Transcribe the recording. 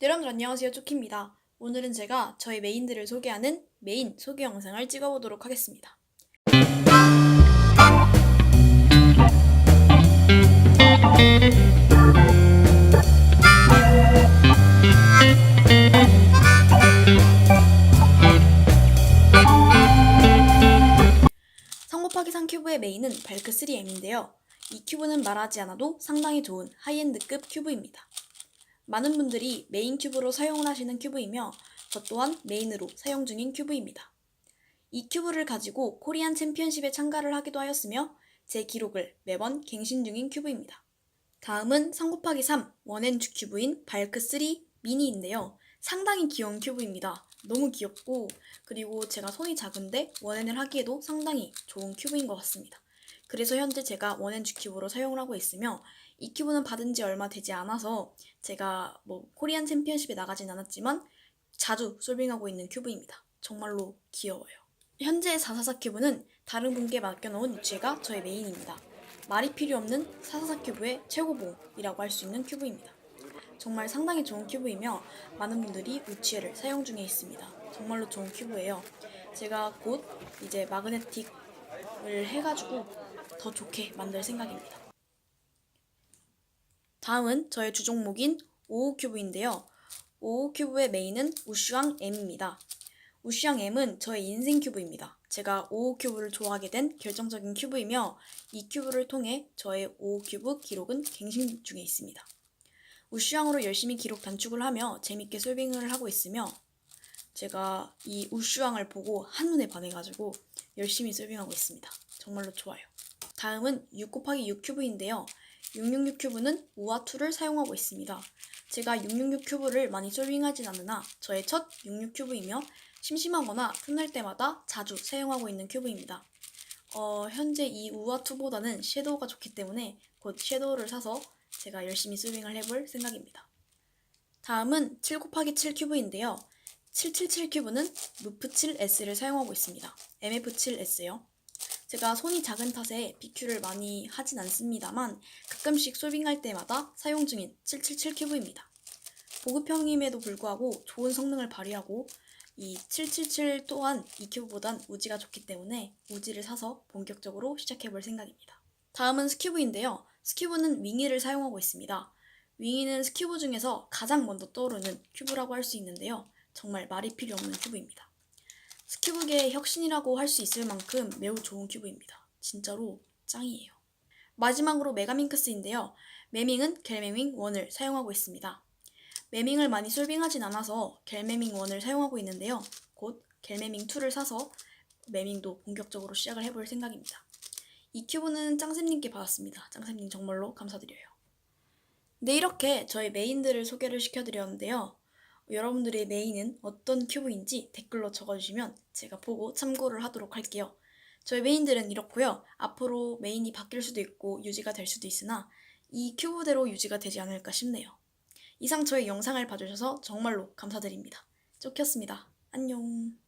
여러분들 안녕하세요 쪼키입니다. 오늘은 제가 저희 메인들을 소개하는 메인 소개 영상을 찍어보도록 하겠습니다. 성곱하기 3 큐브의 메인은 발크 3M인데요. 이 큐브는 말하지 않아도 상당히 좋은 하이엔드급 큐브입니다. 많은 분들이 메인 큐브로 사용을 하시는 큐브이며 저 또한 메인으로 사용 중인 큐브입니다. 이 큐브를 가지고 코리안 챔피언십에 참가를 하기도 하였으며 제 기록을 매번 갱신 중인 큐브입니다. 다음은 3 곱하기 3 원앤주 큐브인 발크3 미니인데요. 상당히 귀여운 큐브입니다. 너무 귀엽고 그리고 제가 손이 작은데 원앤을 하기에도 상당히 좋은 큐브인 것 같습니다. 그래서 현재 제가 원앤주 큐브로 사용을 하고 있으며 이 큐브는 받은 지 얼마 되지 않아서 제가 뭐 코리안 챔피언십에 나가진 않았지만 자주 솔빙하고 있는 큐브입니다. 정말로 귀여워요. 현재 444 큐브는 다른 분께 맡겨놓은 유치가 저의 메인입니다. 말이 필요 없는 444 큐브의 최고봉이라고 할 수 있는 큐브입니다. 정말 상당히 좋은 큐브이며 많은 분들이 우치에를 사용 중에 있습니다. 정말로 좋은 큐브예요. 제가 곧 이제 마그네틱을 해가지고 더 좋게 만들 생각입니다. 다음은 저의 주종목인 55 큐브인데요. 55 큐브의 메인은 우슈앙 M입니다. 우슈앙 M은 저의 인생 큐브입니다. 제가 55 큐브를 좋아하게 된 결정적인 큐브이며 이 큐브를 통해 저의 55 큐브 기록은 갱신 중에 있습니다. 우슈앙으로 열심히 기록 단축을 하며 재밌게 솔빙을 하고 있으며 제가 이 우슈앙을 보고 한눈에 반해가지고 열심히 솔빙하고 있습니다. 정말로 좋아요. 다음은 6 곱하기 6 큐브인데요. 666 큐브는 우아2를 사용하고 있습니다. 제가 666 큐브를 많이 솔빙하진 않으나 저의 첫 66 큐브이며 심심하거나 틈날 때마다 자주 사용하고 있는 큐브입니다. 어, 현재 이 우아2보다는 섀도우가 좋기 때문에 곧 섀도우를 사서 제가 열심히 솔빙을 해볼 생각입니다. 다음은 7 곱하기 7 큐브인데요. 777 큐브는 무프7S를 사용하고 있습니다. MF7S요. 제가 손이 작은 탓에 BQ를 많이 하진 않습니다만 가끔씩 솔빙할 때마다 사용 중인 777 큐브입니다. 보급형임에도 불구하고 좋은 성능을 발휘하고 이 777 또한 이 큐브보단 우지가 좋기 때문에 우지를 사서 본격적으로 시작해볼 생각입니다. 다음은 스큐브인데요. 스큐브는 윙이를 사용하고 있습니다. 윙이는 스큐브 중에서 가장 먼저 떠오르는 큐브라고 할 수 있는데요. 정말 말이 필요 없는 큐브입니다. 스큐브계의 혁신이라고 할 수 있을 만큼 매우 좋은 큐브입니다. 진짜로 짱이에요. 마지막으로 메가밍크스인데요. 매밍은 겔매밍 1을 사용하고 있습니다. 매밍을 많이 솔빙하진 않아서 겔매밍 1을 사용하고 있는데요. 곧 겔매밍 2를 사서 매밍도 본격적으로 시작을 해볼 생각입니다. 이 큐브는 짱쌤님께 받았습니다. 짱쌤님 정말로 감사드려요. 네, 이렇게 저희 메인들을 소개를 시켜드렸는데요. 여러분들의 메인은 어떤 큐브인지 댓글로 적어주시면 제가 보고 참고를 하도록 할게요. 저희 메인들은 이렇고요. 앞으로 메인이 바뀔 수도 있고 유지가 될 수도 있으나 이 큐브대로 유지가 되지 않을까 싶네요. 이상 저의 영상을 봐주셔서 정말로 감사드립니다. 쫓겼습니다. 안녕.